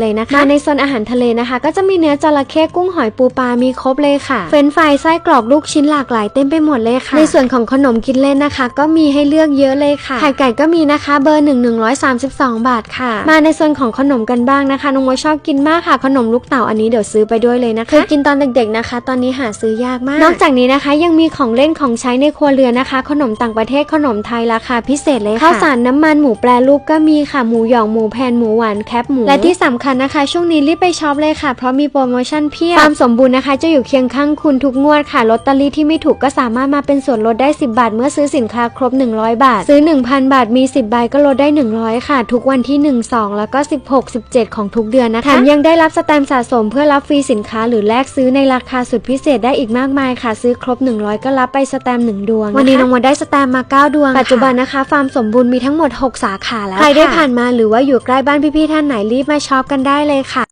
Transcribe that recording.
เลยนะคะมาในโซนอาหารทะเลนะคะ ก็จะมีเนื้อจระเข้กุ้งหอยปูปลามีครบเลยค่ะ เฟรนช์ฟรายไส้กรอกลูกชิ้นหลากหลายเต็มไปหมดเลยค่ะ ในส่วนของขนมกินเล่นนะคะ ก็มีให้เลือกเยอะเลยค่ะไข่ไก่ก็มีนะคะเบอร์หนึ่งหนึ่งร้อยสามสิบสองบาทค่ะ มาในส่วนของขนมกันบ้างนะคะน้องมวยชอบกินมากค่ะ ขนมลูกเต่าอันนี้เดี๋ยวซื้อไปด้วยเลยนะคะเคยกินตอนเด็กๆนะคะ ตอนนี้หาซื้อยากมาก นอกจากนี้นะคะ ยังมีของเล่นของใช้ในครัวเรือนนะคะ ขนมต่างประเทศขนมไทยราคาพิเศษเลยค่ะข้าวสารน้ำมันหมูแปรรูปก็มีค่ะหมูหยองหมูแผ่นหมูหวานแคบหมูและที่สำคัญนะคะ ช่วงนี้รีบไปช็อปเลยค่ะ เพราะมีโปรโมชั่นเพียบความสมบูรณ์นะคะ จะอยู่เคียงข้างคุณทุกงวดค่ะลอตเตอรี่ที่ไม่ถูกก็สามารถมาเป็นส่วนลดได้ 10 บาท เมื่อซื้อสินค้าครบ 100 บาท ซื้อ 1,000 บาทมี 10 ใบก็ลดได้ 100 ค่ะ ทุกวันที่ 1 2 แล้วก็ 16 17 ของทุกเดือนนะคะแถมยังได้รับสแตมป์สะสมเพื่อรับฟรีสินค้าหรือแลกซื้อในราคาสุดพิเศษได้อีกมากมายค่ะ ซื้อครบ 100 ก็รับไปสแตมป์หนึ่งดวง วันนี้น้องมดได้สแตมป์มา 9 ดวง ปัจจุบันนะคะฟาร์มสมบูรณ์มีทั้งหมด 6 สาขาแล้วใครได้ผ่านมาหรือว่าอยู่ใกล้บ้านพี่ๆท่านไหนรีบมาช็อปกันได้เลยค่ะ